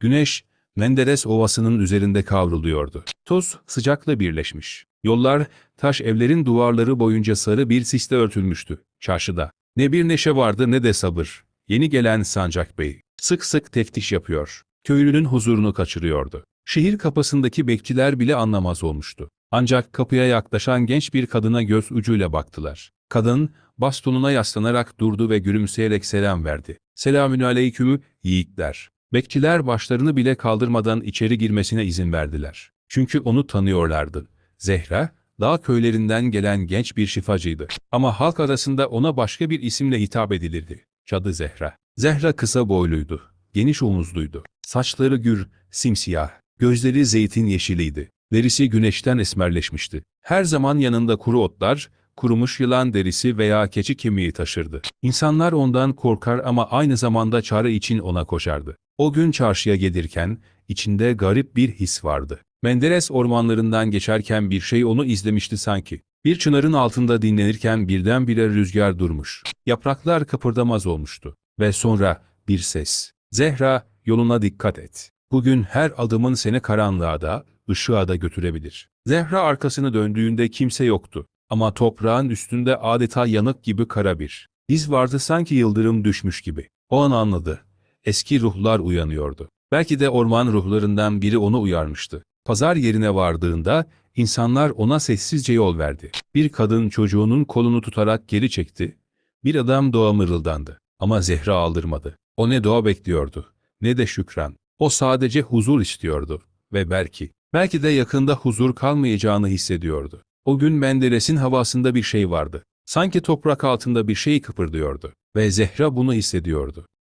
Güneş, Menderes Ovası'nın üzerinde kavruluyordu. Toz sıcakla birleşmiş. Yollar, taş evlerin duvarları boyunca sarı bir sisle örtülmüştü. Çarşıda. Ne bir neşe vardı ne de sabır. Yeni gelen Sancak Bey. Sık sık teftiş yapıyor. Köylünün huzurunu kaçırıyordu. Şehir kapısındaki bekçiler bile anlamaz olmuştu. Ancak kapıya yaklaşan genç bir kadına göz ucuyla baktılar. Kadın, bastonuna yaslanarak durdu ve gülümseyerek selam verdi. Selamün aleykümü, yiğitler. Bekçiler başlarını bile kaldırmadan içeri girmesine izin verdiler. Çünkü onu tanıyorlardı. Zehra, dağ köylerinden gelen genç bir şifacıydı. Ama halk arasında ona başka bir isimle hitap edilirdi. Cadı Zehra. Zehra kısa boyluydu. Geniş omuzluydu. Saçları gür, simsiyah. Gözleri zeytin yeşiliydi. Derisi güneşten esmerleşmişti. Her zaman yanında kuru otlar, kurumuş yılan derisi veya keçi kemiği taşırdı. İnsanlar ondan korkar ama aynı zamanda çare için ona koşardı. O gün çarşıya gelirken içinde garip bir his vardı. Menderes ormanlarından geçerken bir şey onu izlemişti sanki. Bir çınarın altında dinlenirken birdenbire rüzgar durmuş. Yapraklar kıpırdamaz olmuştu. Ve sonra bir ses. Zehra, yoluna dikkat et. Bugün her adımın seni karanlığa da, ışığa da götürebilir. Zehra arkasını döndüğünde kimse yoktu. Ama toprağın üstünde adeta yanık gibi kara bir. İz vardı sanki yıldırım düşmüş gibi. O an anladı. Eski ruhlar uyanıyordu. Belki de orman ruhlarından biri onu uyarmıştı. Pazar yerine vardığında insanlar ona sessizce yol verdi. Bir kadın çocuğunun kolunu tutarak geri çekti. Bir adam doğa mırıldandı. Ama Zehra aldırmadı. O ne doğa bekliyordu, ne de şükran. O sadece huzur istiyordu. Ve belki, belki de yakında huzur kalmayacağını hissediyordu. O gün Menderes'in havasında bir şey vardı. Sanki toprak altında bir şey kıpırdıyordu. Ve Zehra bunu hissediyordu.